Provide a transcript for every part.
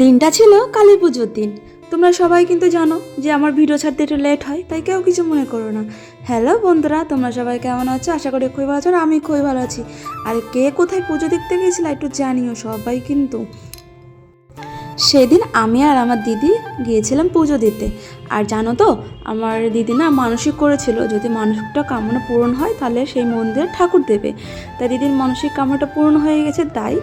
দিনটা ছিল কালী পুজোর দিন। তোমরা সবাই কিন্তু জানো যে আমার ভিডিও ছাড়তে একটু লেট হয়, তাই কেউ কিছু মনে করো না। হ্যালো বন্ধুরা, তোমরা সবাই কেমন আছো? আশা করি খুবই ভালো আছো, আর আমি খুবই ভালো আছি। আর কে কোথায় পুজো দেখতে গেছিলা একটু জানিও সবাই কিন্তু। সেদিন আমি আর আমার দিদি গিয়েছিলাম পুজো দিতে। আর জানো তো, আমার দিদি না মানসিক করেছিল, যদি মানসিকটা কামনা পূরণ হয় তাহলে সেই মন্দিরে ঠাকুর দেবে। তাই দিদির মানসিক কামনাটা পূরণ হয়ে গেছে, তাই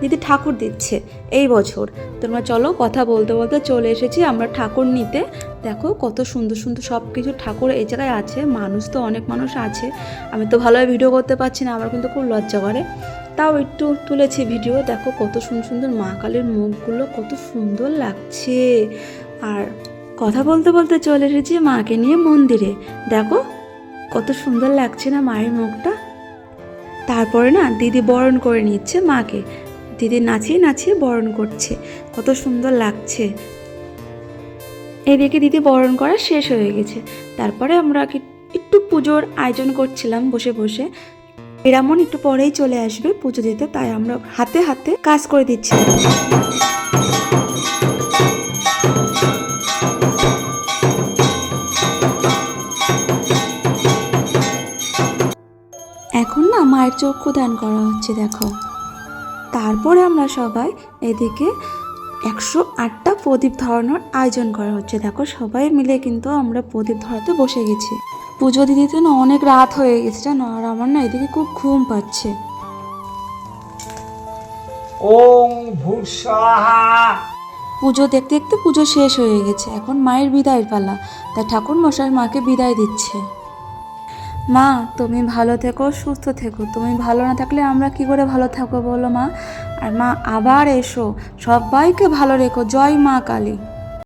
দিদি ঠাকুর দিচ্ছে এই বছর। তোমরা চলো কথা বলতে বলতে চলে এসেছি আমরা ঠাকুর নিতে। দেখো কত সুন্দর সুন্দর সব কিছু ঠাকুর এই জায়গায় আছে, মানুষ তো অনেক মানুষ আছে। আমি তো ভালোভাবে ভিডিও করতে পারছি না, আমার কিন্তু খুব লজ্জা করে। তাও একটু তুলেছি ভিডিও। দেখো কত সুন্দর সুন্দর মা কালীর মুখগুলো কত সুন্দর লাগছে। আর কথা বলতে বলতে চলে এসেছি মাকে নিয়ে মন্দিরে। দেখো কত সুন্দর লাগছে না মায়ের মুখটা। তারপরে না দিদি বরণ করে নিচ্ছে মাকে। দিদি নাচিয়ে নাচিয়ে বরণ করছে। কত সুন্দর লাগছে। এদিকে দিদি বরণ করা শেষ হয়ে গেছে। তারপরে আমরা একটু পুজোর আয়োজন করছিলাম বসে বসে। এরামন একটু পরেই চলে আসবে পুজো দিতে, তাই আমরা হাতে হাতে কাজ করে দিচ্ছি। এখন না মায়ের চক্ষু দান করা হচ্ছে, দেখো। তারপরে আমরা সবাই এদিকে একশো আটটা প্রদীপ ধরানোর আয়োজন করা হচ্ছে। দেখো, সবাই মিলে কিন্তু আমরা প্রদীপ ধরাতে বসে গেছি। পুজো দিদিতে না অনেক রাত হয়ে গেছে জানো আর আমার না এদিকে খুব ঘুম পাচ্ছে। ওং ভূস্বাহা পুজো দেখতে দেখতে পুজো শেষ হয়ে গেছে এখন মায়ের বিদায়ের পালা তাই ঠাকুর মশাই মাকে বিদায় দিচ্ছে। মা তুমি ভালো থেকো সুস্থ থেকো তুমি ভালো না থাকলে আমরা কি করে ভালো থাকব বলো মা? আর মা আবার এসো সবাইকে ভালো রেখো জয় মা কালী।